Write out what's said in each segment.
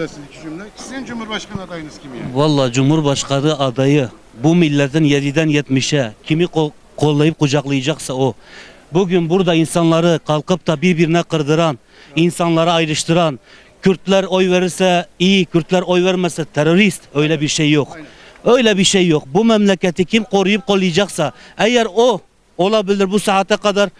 söylersiniz iki cümle? Sizin Cumhurbaşkanı adayınız kim yani? Valla Cumhurbaşkanı adayı bu milletin 7'den 70'e kimi ko- kollayıp kucaklayacaksa o. Bugün burada insanları kalkıp da birbirine kırdıran, insanları ayrıştıran, Kürtler oy verirse iyi, Kürtler oy vermezse terörist öyle bir şey yok. Öyle bir şey yok. Bu memleketi kim koruyup kollayacaksa eğer o olabilir bu saate kadar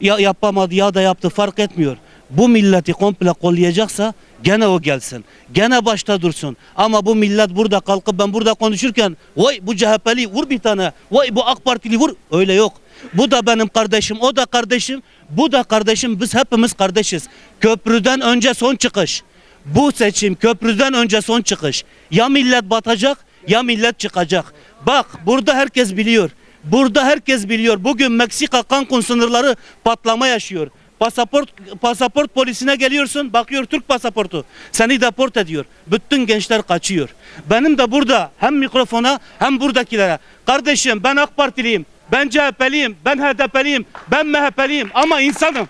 ya yapamadı ya da yaptı fark etmiyor. Bu milleti komple kollayacaksa gene o gelsin. Gene başta dursun. Ama bu millet burada kalkıp ben burada konuşurken vay bu CHP'li vur bir tane. Vay bu AK Partili vur. Öyle yok. Bu da benim kardeşim, o da kardeşim, bu da kardeşim. Biz hepimiz kardeşiz. Köprüden önce son çıkış. Bu seçim köprüden önce son çıkış. Ya millet batacak ya millet çıkacak. Bak burada herkes biliyor. Burada herkes biliyor. Bugün Meksika Cancun sınırları patlama yaşıyor. Pasaport pasaport polisine geliyorsun. Bakıyor Türk pasaportu. Seni deport ediyor. Bütün gençler kaçıyor. Benim de burada hem mikrofona hem buradakilere. Kardeşim ben AK Partiliyim. Ben CHP'liyim. Ben HDP'liyim. Ben MHP'liyim ama insanım.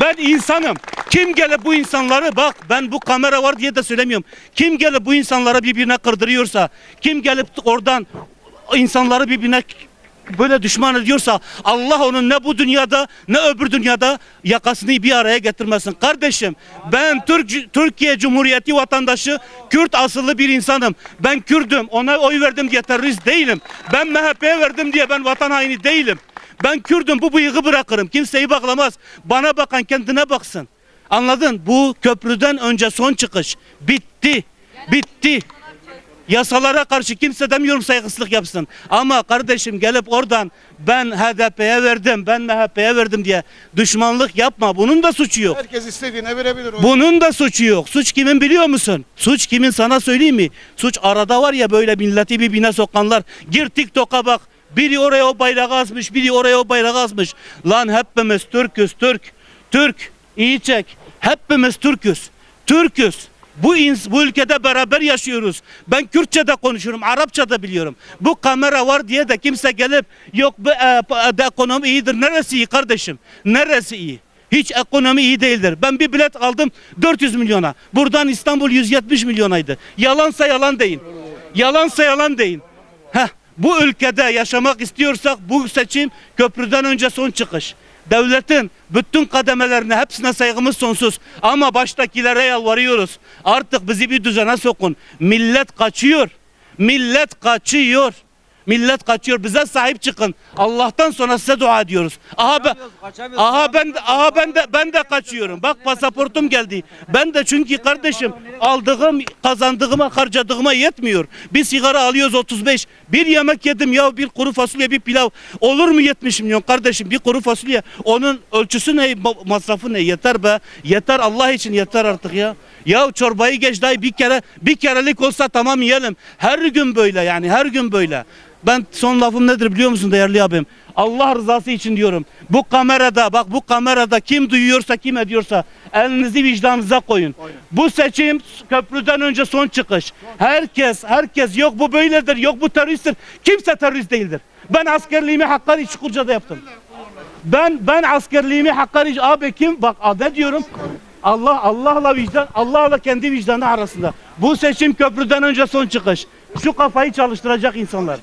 Ben insanım. Kim gelip bu insanları bak ben bu kamera var diye de söylemiyorum. Kim gelip bu insanlara birbirine kırdırıyorsa, kim gelip oradan insanları birbirine böyle düşman ediyorsa Allah onun ne bu dünyada ne öbür dünyada yakasını bir araya getirmesin. Kardeşim ben Türk Türkiye Cumhuriyeti vatandaşı Kürt asıllı bir insanım. Ben Kürdüm. Ona oy verdim diye terörist değilim. Ben MHP'ye verdim diye ben vatan haini değilim. Ben Kürdüm bu bıyığı bırakırım. Kimseyi baklamaz. Bana bakan kendine baksın. Anladın? Bu köprüden önce son çıkış. Bitti. Bitti. Yasalara karşı kimse demiyorum saygısızlık yapsın. Ama kardeşim gelip oradan ben HDP'ye verdim, ben MHP'ye verdim diye düşmanlık yapma. Bunun da suçu yok. Herkes istediğine verebilir. oy. Bunun da suçu yok. Suç kimin biliyor musun? Suç kimin sana söyleyeyim mi? Suç arada var ya böyle milleti birbirine sokanlar. Gir TikTok'a bak. Biri oraya o bayrağı asmış, biri oraya o bayrağı asmış. Lan hepimiz Türk'üz, Türk. Türk. İyi çek. Hepimiz Türk'üz. Türk'üz. Bu ins bu ülkede beraber yaşıyoruz. Ben Kürtçe de konuşurum, Arapça da biliyorum. Bu kamera var diye de kimse gelip yok bu e, de ekonomi iyidir. Neresi iyi kardeşim? Neresi iyi? Hiç ekonomi iyi değildir. Ben bir bilet aldım 400 milyona. Buradan İstanbul 170 milyonaydı. Yalansa yalan deyin. Yalansa yalan deyin. Heh, bu ülkede yaşamak istiyorsak bu seçim köprüden önce son çıkış. Devletin bütün kademelerine hepsine saygımız sonsuz. Ama baştakilere yalvarıyoruz. Artık bizi bir düzene sokun. Millet kaçıyor. Millet kaçıyor. Millet kaçıyor. Bize sahip çıkın. Allah'tan sonra size dua ediyoruz. Aha ben, aha ben de, aha ben de ben de kaçıyorum. Bak pasaportum geldi. Ben de çünkü kardeşim aldığım kazandığıma harcadığıma yetmiyor. Bir sigara alıyoruz 35. Bir yemek yedim ya bir kuru fasulye bir pilav. Olur mu 70 milyon kardeşim bir kuru fasulye. Onun ölçüsü ne ma- masrafı ne yeter be. Yeter Allah için yeter artık ya. Ya çorbayı geç dayı bir kere bir kerelik olsa tamam yiyelim. Her gün böyle yani her gün böyle. Ben son lafım nedir biliyor musun değerli abim? Allah rızası için diyorum. Bu kamerada bak bu kamerada kim duyuyorsa kim ediyorsa elinizi vicdanınıza koyun. Bu seçim köprüden önce son çıkış. Herkes herkes yok bu böyledir yok bu teröristtir. Kimse terörist değildir. Ben askerliğimi Hakkari Çukurca'da yaptım. Ben ben askerliğimi Hakkari abi kim bak ne diyorum Allah Allah'la vicdan Allah'la kendi vicdanı arasında. Bu seçim köprüden önce son çıkış. Şu kafayı çalıştıracak insanlar.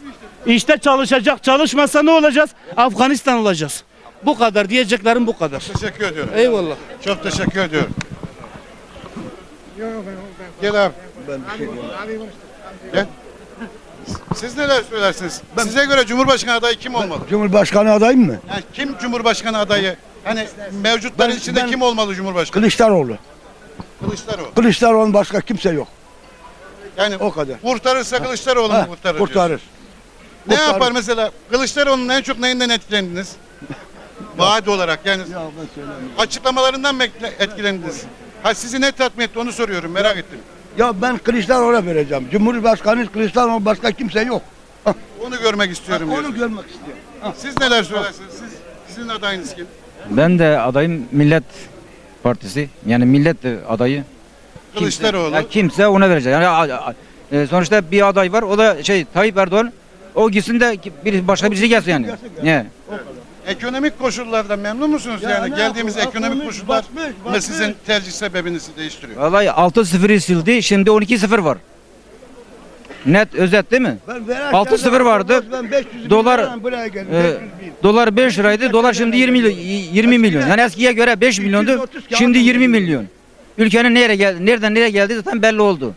İşte çalışacak. Çalışmasa ne olacağız? Afganistan olacağız. Bu kadar diyeceklerim bu kadar. Teşekkür ediyorum. Eyvallah. Çok teşekkür ediyorum. Gel abi. Gel. Siz neler söylersiniz? Size göre Cumhurbaşkanı adayı kim olmalı? Cumhurbaşkanı adayım mı? Yani kim Cumhurbaşkanı adayı? Hani mevcutların Ben- içinde ben- kim olmalı Cumhurbaşkanı? Kılıçdaroğlu. Kılıçdaroğlu. Kılıçdaroğlu'nun başka kimse yok. Yani O kadar. kurtarırsa Kılıçdaroğlu mu Ha, kurtarır? diyorsun? Ne kurtarır. yapar mesela? Kılıçdaroğlu'nun en çok neyinden etkilendiniz? Vaat olarak yani açıklamalarından mı etkile- etkilendiniz? Ha sizi ne tatmin etti onu soruyorum merak ettim. Ya ben Kılıçdaroğlu'na vereceğim. Cumhurbaşkanı Kılıçdaroğlu başka kimse yok. Hah, Onu görmek istiyorum Onu diyorsun. görmek istiyorum. Siz neler söylersiniz? Siz, sizin adayınız kim? Ben de adayım Millet Partisi. Yani millet adayı. Kimse, Kılıçdaroğlu. ya kimse ona verecek. Yani a- a- e, sonuçta bir aday var. O da şey Tayyip Erdoğan. O gitsin de bir başka birisi gelsin yani. Ne? Ekonomik koşullardan memnun musunuz? Yani ne geldiğimiz yapalım? ekonomik Bakmış, koşullar mı sizin tercih sebebinizi değiştiriyor? Vallahi 6-0'ı sildi. Şimdi 12-0 var. Net özet değil mi? Ben veren 6-0 kendime- vardı. Ben 500 bin Dolar- lirayla buraya geldim. Ee, 500 bin. dolar 5 liraydı. Dolar şimdi 20 milyon, 20 milyon. Yani eskiye göre 5 milyondu. 230 kağıt Şimdi 20 alıyor. milyon. Ülkenin nereye geldi, nereden nereye geldiği zaten belli oldu.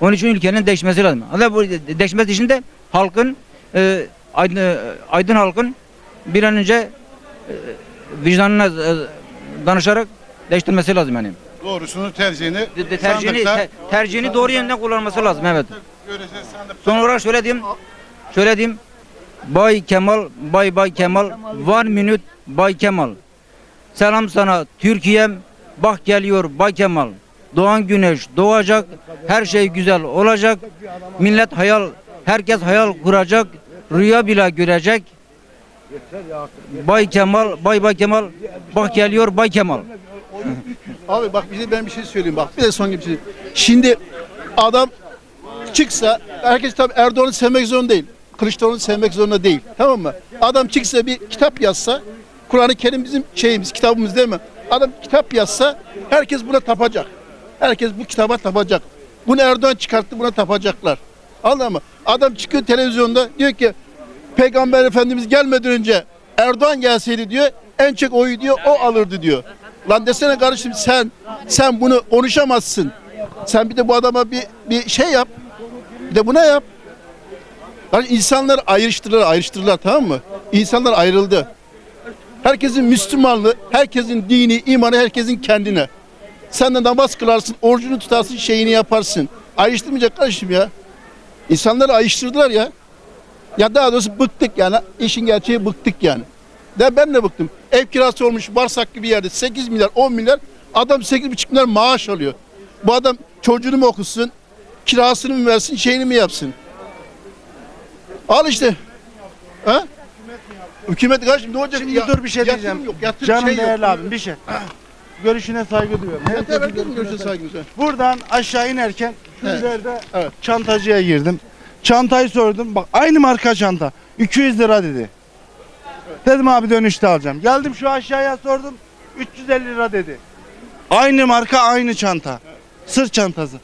Onun için ülkenin değişmesi lazım. Hatta bu değişmesi için de halkın e, aydın, e, aydın halkın bir an önce e, vicdanına e, danışarak değiştirmesi lazım yani. Doğrusunu tercihini De- de- tercihini sandıkta- te- tercihini doğru yönden kullanması lazım evet. Son olarak şöyle diyeyim. Şöyle diyeyim. Bay Kemal, Bay Bay Kemal, one minute Bay Kemal. Selam sana Türkiye'm, bak geliyor Bay Kemal. Doğan güneş doğacak, her şey güzel olacak. Millet hayal, herkes hayal kuracak, rüya bile görecek. Bay Kemal, Bay Bay Kemal, bak geliyor Bay Kemal. Abi bak bir de ben bir şey söyleyeyim bak. Bir de son gibi şey. Şimdi adam çıksa herkes tabii Erdoğan'ı sevmek zorunda değil. Kılıçdaroğlu'nu sevmek zorunda değil. Tamam mı? Adam çıksa bir kitap yazsa Kur'an-ı Kerim bizim şeyimiz, kitabımız değil mi? Adam kitap yazsa herkes buna tapacak. Herkes bu kitaba tapacak. Bunu Erdoğan çıkarttı buna tapacaklar. Anladın mı? Adam çıkıyor televizyonda diyor ki Peygamber Efendimiz gelmeden önce Erdoğan gelseydi diyor en çok oyu diyor o alırdı diyor. Lan desene kardeşim sen sen bunu konuşamazsın. Sen bir de bu adama bir bir şey yap. Bir de buna yap. Yani insanlar ayrıştırırlar, ayrıştırırlar tamam mı? İnsanlar ayrıldı. Herkesin Müslümanlığı, herkesin dini, imanı herkesin kendine. Sen de namaz kılarsın, orucunu tutarsın, şeyini yaparsın. Ayrıştırmayacak kardeşim ya. İnsanları ayrıştırdılar ya. Ya daha doğrusu bıktık yani. İşin gerçeği bıktık yani. De ben de bıktım. Ev kirası olmuş Barsak gibi yerde 8 milyar 10 milyar adam 8,5 milyar maaş alıyor. Bu adam çocuğunu mu okusun, kirasını mı versin, şeyini mi yapsın? Al işte. Ha? Hükümet kardeşim ne olacak? Şimdi Ya- dur bir şey yatırım diyeceğim. Yok, yatırım Canım şey değerli yok. abim bir şey. Görüşüne saygı duyuyorum. Verdin mi görüşüne görüşe saygı- saygımızı? Buradan aşağı inerken şu Evet, evet. çantacıya girdim. Çantayı sordum. Bak aynı marka çanta. 200 lira dedi. Dedim abi dönüşte alacağım. Geldim şu aşağıya sordum. 350 lira dedi. Aynı marka aynı çanta. Sırt çantası.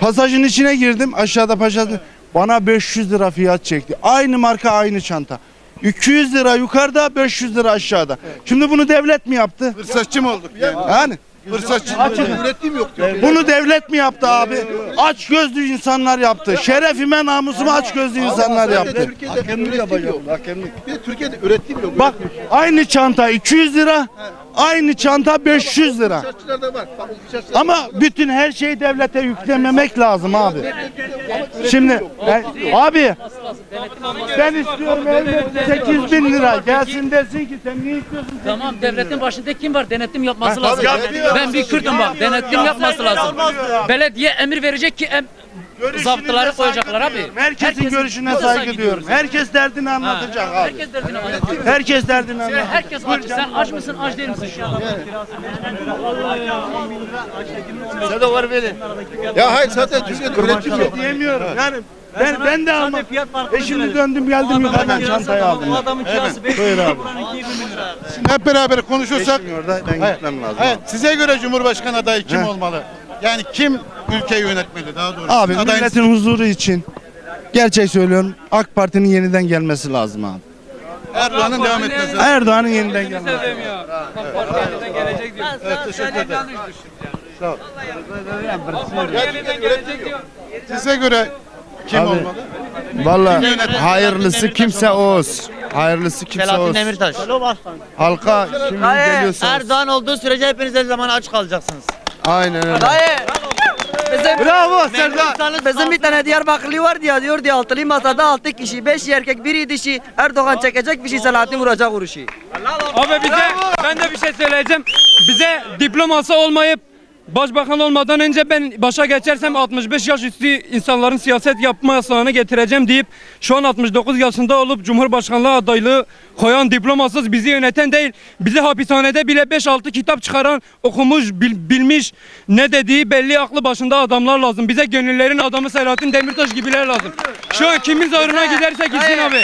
Pasajın içine girdim. Aşağıda pasajın. Bana 500 lira fiyat çekti. Aynı marka aynı çanta. 200 lira yukarıda 500 lira aşağıda. Şimdi bunu devlet mi yaptı? Fırsatçı mı olduk yani? Yani Fırsatçı. Üretim yok diyor. bunu devlet mi yaptı abi? Aç gözlü insanlar yaptı. Şerefime namusuma aç gözlü insanlar yaptı. Türkiye'de üretim yok. Bir de Türkiye'de üretim yok. Bak aynı çanta 200 lira, aynı çanta 500 lira. Var. Bak, Ama bütün her şeyi devlete yüklememek lazım abi. Şimdi ben- abi ben istiyorum evde 8 bin lira gelsin desin ki sen niye istiyorsun? Tamam devletin başında kim var? Denetim yapması lazım. tabii. Ben bir Kürt'üm bak. Denetim yapması lazım. Belediye emir verecek ki em Zaptıları koyacaklar abi. Herkesin, Herkesin- görüşüne saygı, duyuyoruz. Herkes derdini anlatacak abi. herkes derdini anlatıyor. Herkes derdini anlatacak. Herkes aç. Sen aç mısın? Aç değil misin şu an? Ya hayır zaten Türkiye'de üretim yok. Diyemiyorum. Yani ben ben de almam. E şimdi döndüm geldim yukarıdan çantayı aldım. adamın kirası 5 Buyur lira, buranın 2 bin lira. Şimdi hep beraber konuşursak Orada ben gitmem lazım. Evet, size göre Cumhurbaşkanı adayı kim olmalı? Yani kim ülkeyi yönetmeli daha doğrusu? Abi Adayınız- milletin huzuru için gerçek söylüyorum AK Parti'nin yeniden gelmesi lazım abi. Erdoğan'ın devam etmesi. lazım. Erdoğan'ın yeniden gelmesi. Size göre kim Abi, olmalı? Vallahi hayırlısı kimse o olsun. Hayırlısı kimse Selahattin olsun. Demirtaş. Halka kim geliyorsa olsun. Erdoğan olduğu sürece hepiniz her zaman aç kalacaksınız. Aynen öyle. Bravo Serdar. Bizim bir tane Diyarbakırlı var ya diyor diye altılı masada altı kişi, beş erkek, biri dişi. Erdoğan çekecek bir şey Selahattin vuracak vuruşu. Abi bize ben de bir şey söyleyeceğim. Bize diploması olmayıp başbakan olmadan önce ben başa geçersem 65 yaş üstü insanların siyaset yapma yasağını getireceğim deyip şu an 69 yaşında olup Cumhurbaşkanlığı adaylığı koyan diplomasız bizi yöneten değil. Bizi hapishanede bile 5-6 kitap çıkaran okumuş bil- bilmiş ne dediği belli aklı başında adamlar lazım. Bize gönüllerin adamı Selahattin Demirtaş gibiler lazım. Şu an kimin zoruna giderse gitsin abi.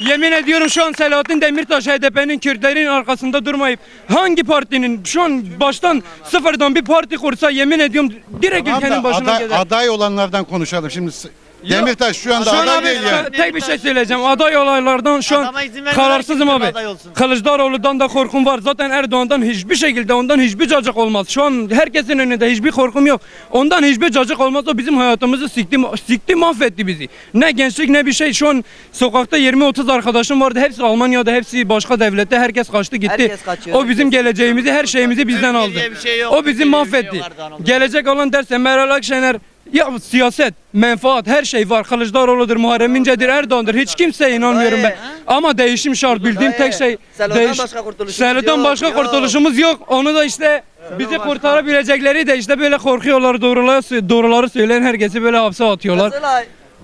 Yemin ediyorum şu an Selahattin Demirtaş HDP'nin Kürtlerin arkasında durmayıp hangi partinin şu an baştan sıfırdan bir parti kursa yemin ediyorum direkt Tamam ülkenin başına aday, gelir. aday olanlardan konuşalım. Şimdi s- Demirtaş şu anda Şu an aday abi değil yani. tek bir şey söyleyeceğim. Aday olaylardan şu an Adama izin vermiyorlar kararsızım ki abi. aday olsun. Kılıçdaroğlu'dan da korkum var. Zaten Erdoğan'dan hiçbir şekilde ondan hiçbir cacık olmaz. Şu an herkesin önünde hiçbir korkum yok. Ondan hiçbir cacık olmaz. O bizim hayatımızı sikti, sikti mahvetti bizi. Ne gençlik ne bir şey. Şu an sokakta 20-30 arkadaşım vardı. Hepsi Almanya'da, hepsi başka devlette. Herkes kaçtı gitti. Herkes kaçıyor, o bizim geleceğimizi, her şeyimizi bizden aldı. diye bir şey yok, O bizi diye bir şey mahvetti. yok Erdoğan Gelecek olan derse Meral Akşener ya siyaset, menfaat, her şey var. Kılıçdaroğlu'dur, Muharrem İnce'dir, Erdoğan'dır. Hiç kimseye inanmıyorum ben. Ama değişim şart. Bildiğim tek şey değiş. başka kurtuluşumuz Selo'dan yok, başka kurtuluşumuz yok. Onu da işte bizi kurtarabilecekleri de işte böyle korkuyorlar. Doğruları, doğruları söyleyen herkesi böyle hapse atıyorlar.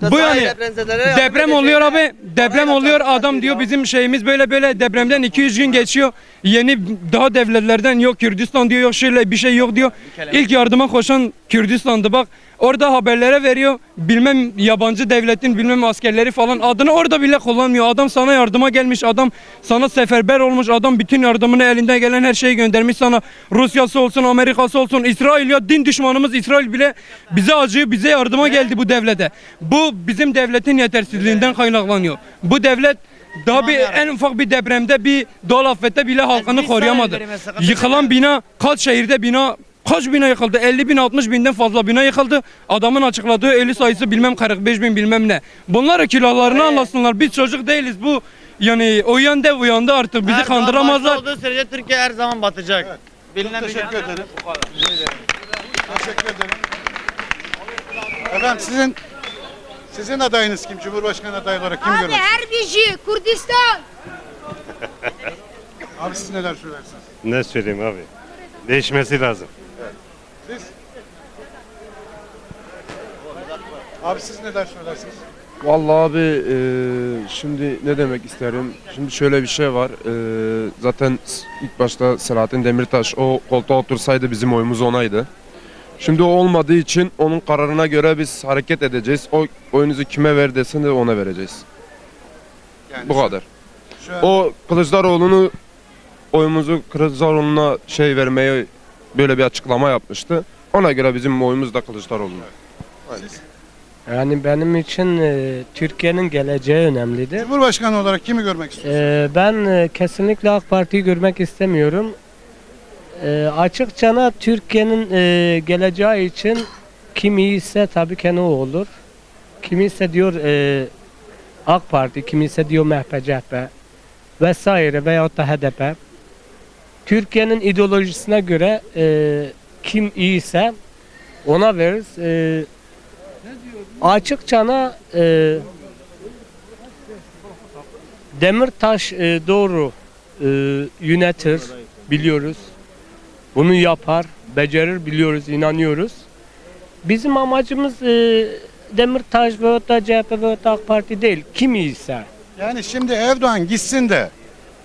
Bu yani deprem oluyor abi. Deprem oluyor. Adam diyor ya. bizim şeyimiz böyle böyle depremden 200 gün geçiyor. Yeni daha devletlerden yok Kürdistan diyor yok şöyle bir şey yok diyor. İlk yardıma koşan Kürdistan'dı bak. Orada haberlere veriyor. Bilmem yabancı devletin bilmem askerleri falan adını orada bile kullanmıyor. Adam sana yardıma gelmiş. Adam sana seferber olmuş. Adam bütün yardımını elinden gelen her şeyi göndermiş sana. Rusya'sı olsun, Amerika'sı olsun, İsrail ya din düşmanımız İsrail bile bize acıyor, bize yardıma geldi bu devlete. Bu bizim devletin yetersizliğinden kaynaklanıyor. Bu devlet daha bir en ufak bir depremde bir doğal afette bile halkını koruyamadı. Yıkılan bina kaç şehirde bina kaç bina yıkıldı? 50 bin 60 binden fazla bina yıkıldı. Adamın açıkladığı ölü sayısı bilmem 45 bin bilmem ne. Bunlar kilolarını anlasınlar. Biz çocuk değiliz. Bu yani o yönde uyandı artık. Bizi Erdoğan kandıramazlar. olduğu sürece Türkiye her zaman batacak. Bilinen bir Teşekkür şey. ederim. Teşekkür ederim. Efendim sizin sizin adayınız kim? Cumhurbaşkanı adayı olarak kim Abi görmek? her bir şey Kurdistan. Abi siz neler söylersiniz? Ne söyleyeyim abi? Değişmesi lazım. Siz? Abi siz neler söylersiniz? Vallahi abi e, şimdi ne demek isterim? Şimdi şöyle bir şey var. E, zaten ilk başta Selahattin Demirtaş o koltuğa otursaydı bizim oyumuz onaydı. Şimdi o olmadığı için onun kararına göre biz hareket edeceğiz. O oyunuzu kime ver desin de ona vereceğiz. Yani Bu şu- kadar. Şu an O Kılıçdaroğlu'nu oyumuzu Kılıçdaroğlu'na şey vermeye böyle bir açıklama yapmıştı. Ona göre bizim oyumuz da Kılıçdaroğlu'na. Yani benim için e, Türkiye'nin geleceği önemlidir. Cumhurbaşkanı olarak kimi görmek istiyorsunuz? E, ben e, kesinlikle AK Parti'yi görmek istemiyorum. E, açıkçana Türkiye'nin e, geleceği için kim iyiyse tabii ki o olur. Kimisi diyor e, AK Parti, kimisi diyor MHP, CHP vesaire veyahut da HDP. Türkiye'nin ideolojisine göre e, kim iyiyse ona veririz. E, açıkçana e, Demirtaş e, doğru e, yönetir biliyoruz. Bunu yapar, becerir biliyoruz, inanıyoruz. Bizim amacımız e, Demirtaş ve da CHP ve AK Parti değil. Kim iyiyse. Yani şimdi Erdoğan gitsin de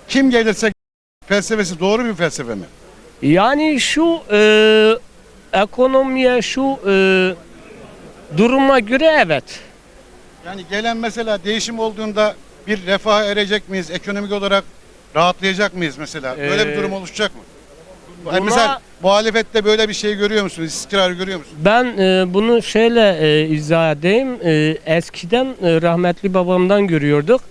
kim gelirse felsefesi doğru bir felsefe mi? Yani şu e, ekonomiye, şu e, duruma göre evet. Yani gelen mesela değişim olduğunda bir refaha erecek miyiz? Ekonomik olarak rahatlayacak mıyız mesela? Böyle bir Ee, durum oluşacak mı? buna- Mesela muhalefette böyle bir şey görüyor musunuz? İstikrar görüyor musunuz? Ben e, bunu şöyle e, izah edeyim. E, eskiden e, rahmetli babamdan görüyorduk.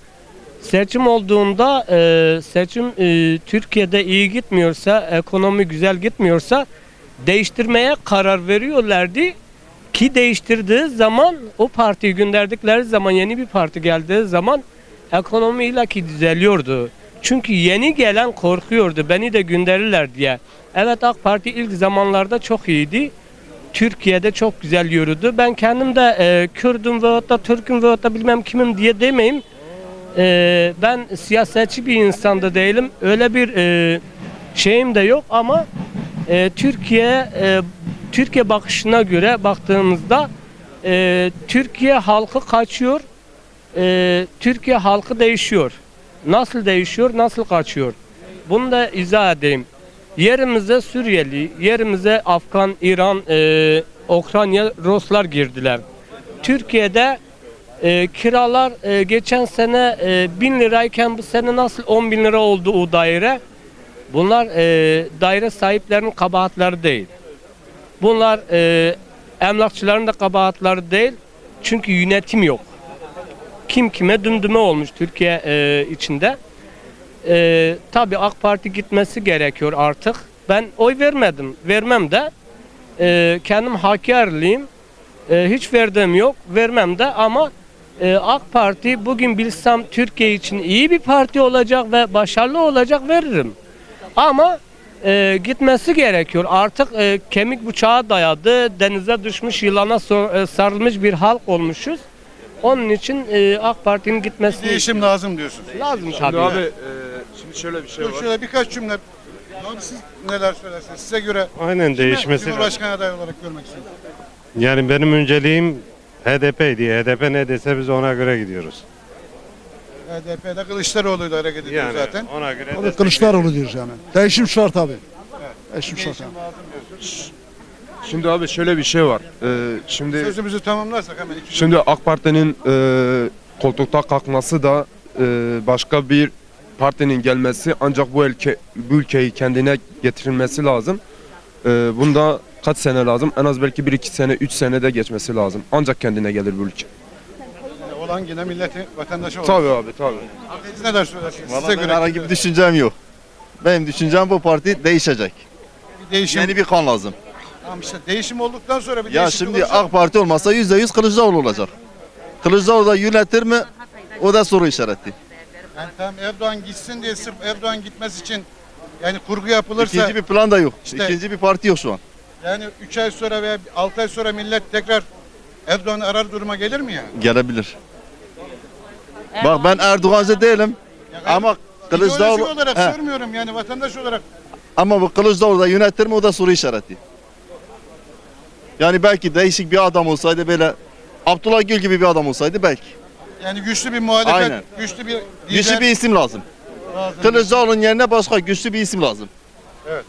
Seçim olduğunda e, seçim e, Türkiye'de iyi gitmiyorsa, ekonomi güzel gitmiyorsa değiştirmeye karar veriyorlardı. Ki değiştirdiği zaman o partiyi gönderdikleri zaman yeni bir parti geldiği zaman ekonomi illaki düzeliyordu. Çünkü yeni gelen korkuyordu beni de gönderirler diye. Evet AK Parti ilk zamanlarda çok iyiydi. Türkiye'de çok güzel yürüdü. Ben kendim de e, Kürdüm ve da Türk'üm ve da bilmem kimim diye demeyeyim. E, ben siyasetçi bir insan da değilim. Öyle bir e, şeyim de yok ama e, Türkiye e, Türkiye bakışına göre baktığımızda e, Türkiye halkı kaçıyor. E, Türkiye halkı değişiyor. Nasıl değişiyor, nasıl kaçıyor? Bunu da izah edeyim. Yerimize Suriyeli, yerimize Afgan, İran, e, Ukrayna, Ruslar girdiler. Türkiye'de E, kiralar e, geçen sene e, 1000 lirayken bu sene nasıl 10 bin lira oldu o daire? Bunlar e, daire sahiplerinin kabahatleri değil. Bunlar e, emlakçıların da kabahatleri değil. Çünkü yönetim yok. Kim kime dümdüme olmuş Türkiye e, içinde. E, tabii AK Parti gitmesi gerekiyor artık. Ben oy vermedim. Vermem de. E, kendim Hakkari'liyim. E, hiç verdiğim yok. Vermem de ama e, AK Parti bugün bilsem Türkiye için iyi bir parti olacak ve başarılı olacak veririm. Ama e, gitmesi gerekiyor. Artık e, kemik bıçağa dayadı, denize düşmüş yılana so- e, sarılmış bir halk olmuşuz. Onun için e, AK Parti'nin gitmesi Değişim lazım diyorsun. lazım Şimdi tabii. abi e, şimdi şöyle bir şey Dur var. şöyle birkaç cümle. Abi siz neler söylersiniz? Size göre Aynen değişmesi. Cumhurbaşkanı adayı olarak görmek istiyorsunuz. Yani benim önceliğim HDP'ydi. HDP ne dese biz ona göre gidiyoruz. HDP'de Kılıçdaroğlu'yla hareket ediyor Yani zaten. ona göre Abi Kılıçdaroğlu diyoruz yani. Değişim şart abi. Değişim şart Değişim lazım. Şimdi abi şöyle bir şey var. E, şimdi Sözümüzü tamamlarsak hemen iki Şimdi AK Parti'nin e, koltukta kalkması da e, başka bir partinin gelmesi ancak bu ülke bu ülkeyi kendine getirilmesi lazım. E, bunda kaç sene lazım? En az belki 1-2 sene, 3 sene de geçmesi lazım. Ancak kendine gelir bu ülke. cümle. olan yine milleti vatandaşı olur. Tabii abi tabii. Siz söylersiniz? Vallahi Size göre herhangi bir düşüncem yok. Benim düşüncem bu parti değişecek. bir değişim. Yeni bir kan lazım. Tamam işte değişim olduktan sonra bir Ya değişiklik şimdi olacak. AK Parti olmasa yüzde yüz Kılıçdaroğlu olacak. Kılıçdaroğlu da yönetir mi? O da soru işareti. Yani tamam Erdoğan gitsin diye sırf Erdoğan gitmesi için yani kurgu yapılırsa İkinci bir plan da yok. İşte- İkinci bir parti yok şu an. Yani 3 ay sonra veya 6 ay sonra millet tekrar Erdoğan'ı arar duruma gelir mi yani? Gelebilir. Bak ben Erdoğancı değilim. Ama Kılıçdaroğlu İdeolojik olarak He. sormuyorum yani vatandaş olarak. ama bu Kılıçdaroğlu da yönetir mi? O da soru işareti. Yani belki değişik bir adam olsaydı böyle Abdullah Gül gibi bir adam olsaydı belki. Yani güçlü bir muhalefet, Aynen. güçlü bir lider Güçlü bir isim lazım. lazım. Kılıçdaroğlu'nun yerine başka güçlü bir isim lazım. Evet.